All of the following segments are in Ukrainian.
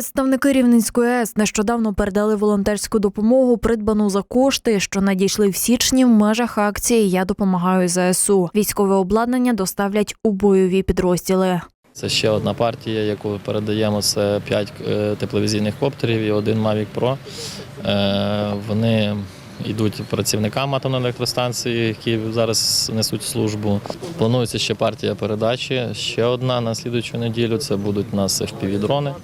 Представники Рівненської АЕС нещодавно передали волонтерську допомогу, придбану за кошти, що надійшли в січні в межах акції Я допомагаю ЗСУ. Військове обладнання доставлять у бойові підрозділи. Це ще одна партія, яку передаємо. Це 5 тепловізійних коптерів і один Mavic Pro. Е, Вони йдуть працівникам атомної електростанції, які зараз несуть службу. Планується ще партія передачі. Ще одна на слідуючу неділю. Це будуть у нас FPV-дрони,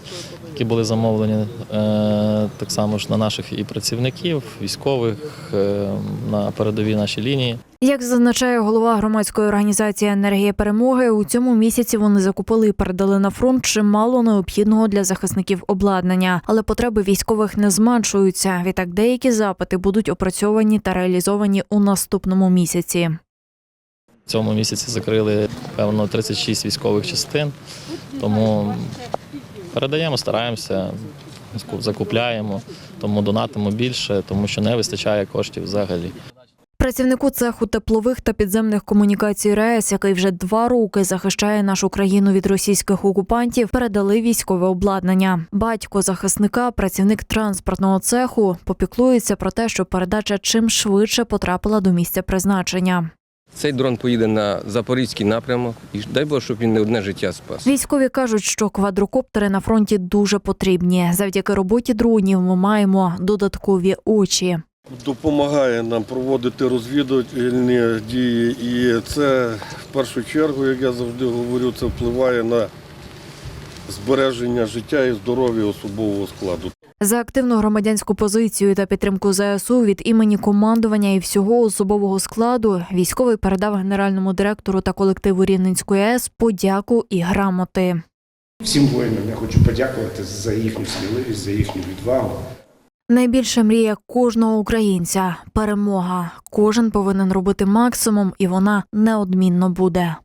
які були замовлені е, так само ж на наших і працівників, військових е, на передовій нашій лінії. Як зазначає голова громадської організації Енергія перемоги, у цьому місяці вони закупили і передали на фронт чимало необхідного для захисників обладнання, але потреби військових не зменшуються. Відтак деякі запити будуть опрацьовані та реалізовані у наступному місяці. В цьому місяці закрили певно 36 військових частин, тому передаємо, стараємося, закупляємо, тому донатимо більше, тому що не вистачає коштів взагалі. Працівнику цеху теплових та підземних комунікацій РАЕС, який вже два роки захищає нашу країну від російських окупантів, передали військове обладнання. Батько захисника, працівник транспортного цеху, попіклується про те, щоб передача чим швидше потрапила до місця призначення. Цей дрон поїде на запорізький напрямок, і дай Бог, щоб він не одне життя спас. Військові кажуть, що квадрокоптери на фронті дуже потрібні. Завдяки роботі дронів ми маємо додаткові очі. допомагає нам проводити розвідувальні дії, і це в першу чергу, як я завжди говорю, це впливає на збереження життя і здоров'я особового складу. За активну громадянську позицію та підтримку ЗСУ від імені командування і всього особового складу військовий передав генеральному директору та колективу Рівненської АЕС подяку і грамоти. Всім воїнам я хочу подякувати за їхню сміливість, за їхню відвагу. Найбільша мрія кожного українця перемога. Кожен повинен робити максимум, і вона неодмінно буде.